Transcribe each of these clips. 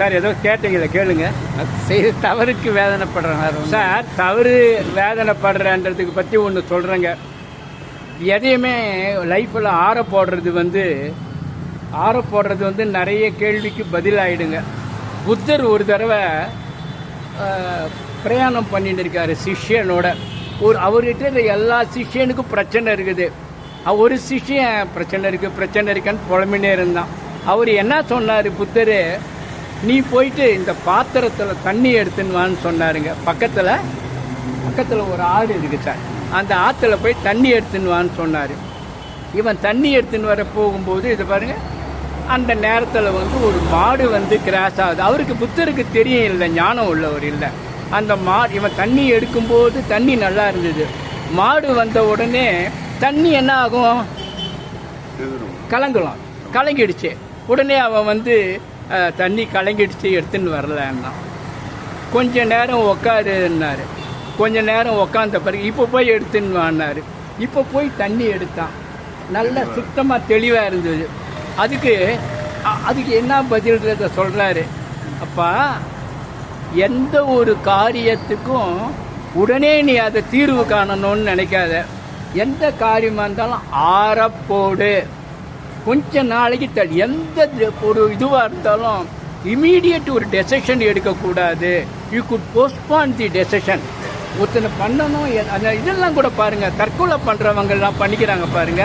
Sir ஏதோ கேட்டீங்களே கேளுங்க. செய்த தவறுக்கு வேதனைப்படுறேன் சார் தவறு வேதனைப்படுறன்றதுக்கு பற்றி ஒன்று சொல்கிறேங்க எதையுமே லைஃப்பில் ஆற போடுறது வந்து ஆற போடுறது வந்து நிறைய கேள்விக்கு பதிலாயிடுங்க புத்தர் ஒரு தடவை பிரயாணம் பண்ணிட்டு இருக்காரு சிஷ்யனோட. ஒரு அவர்கிட்ட எல்லா சிஷ்யனுக்கும் பிரச்சனை இருக்குது. ஒரு சிஷ்யன் பிரச்சனை இருக்குது பிரச்சனை இருக்குன்னு புலம்பினே இருந்தான். அவர் என்ன சொன்னார் புத்தர்? நீ போயிட்டு இந்த பாத்திரத்தில் தண்ணி எடுத்துன்னு வான்னு சொன்னாருங்க. பக்கத்தில் பக்கத்தில் ஒரு ஆறு இருக்கு சார். அந்த ஆற்றுல போய் தண்ணி எடுத்துன்னு வான்னு சொன்னார். இவன் தண்ணி எடுத்துன்னு வர போகும்போது இது பாருங்க அந்த நேரத்தில் வந்து ஒரு மாடு வந்து கிராஸ் ஆகுது. அவருக்கு புத்தருக்கு தெரியும் இல்லை ஞானம் உள்ளவர் இல்லை. அந்த மாடு இவன் தண்ணி எடுக்கும்போது தண்ணி நல்லா இருந்தது. மாடு வந்த உடனே தண்ணி என்ன ஆகும்? கலங்கலாம். கலங்கிடுச்சு. உடனே அவன் வந்து தண்ணி கலங்கிடுச்சு எடுத்துன்னு வரலன்னா கொஞ்ச நேரம் உக்காருன்னாரு. கொஞ்ச நேரம் உக்காந்த பிறகு இப்போ போய் எடுத்துன்னு வான்னாரு இப்போ போய் தண்ணி எடுத்தான். நல்ல சுத்தமாக தெளிவாக இருந்தது. அதுக்கு அதுக்கு என்ன பதில்ன்றத சொல்கிறாரு அப்பா எந்த ஒரு காரியத்துக்கும் உடனே நீ அதை தீர்வு காணணும்னு நினைக்காத. எந்த காரியமாக இருந்தாலும் ஆறப்போடு கொஞ்ச நாளைக்கு தள்ளி எந்த ஒரு இதுவாக இருந்தாலும் இமீடியட் ஒரு டெசிஷன் எடுக்கக்கூடாது. You could postpone the decision ஒருத்தனை பண்ணணும் அந்த இதெல்லாம் கூட பாருங்க. தற்கொலை பண்ணுறவங்கெல்லாம் பண்ணிக்கிறாங்க பாருங்க.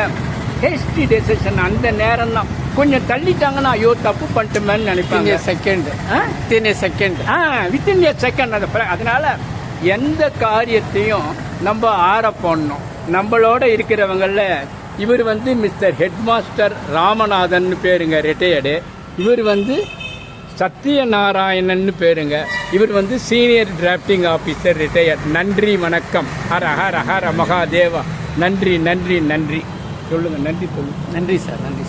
ஹேஸ்டி டெசிஷன் அந்த நேரம் தான். கொஞ்சம் தள்ளிட்டாங்கன்னா ஐயோ தப்பு பண்ணிட்டோமேன்னு நினைப்பாங்க. செகண்ட் ஆ? தினே second ah within a second அந்த அதனால எந்த காரியத்தையும் நம்ம ஆற போடணும். நம்மளோட இருக்கிறவங்கள இவர் வந்து மிஸ்டர் ஹெட்மாஸ்டர் ராமநாதன் பேருங்க ரிட்டையர்டு இவர் வந்து சத்யநாராயணன் பேருங்க. இவர் வந்து சீனியர் டிராஃப்டிங் ஆஃபீஸர் ரிட்டையர்ட் நன்றி வணக்கம். ஹர ஹர ஹர மகாதேவா. நன்றி நன்றி நன்றி. சொல்லுங்கள் நன்றி சொல்லுங்கள் நன்றி சார் நன்றி. சார்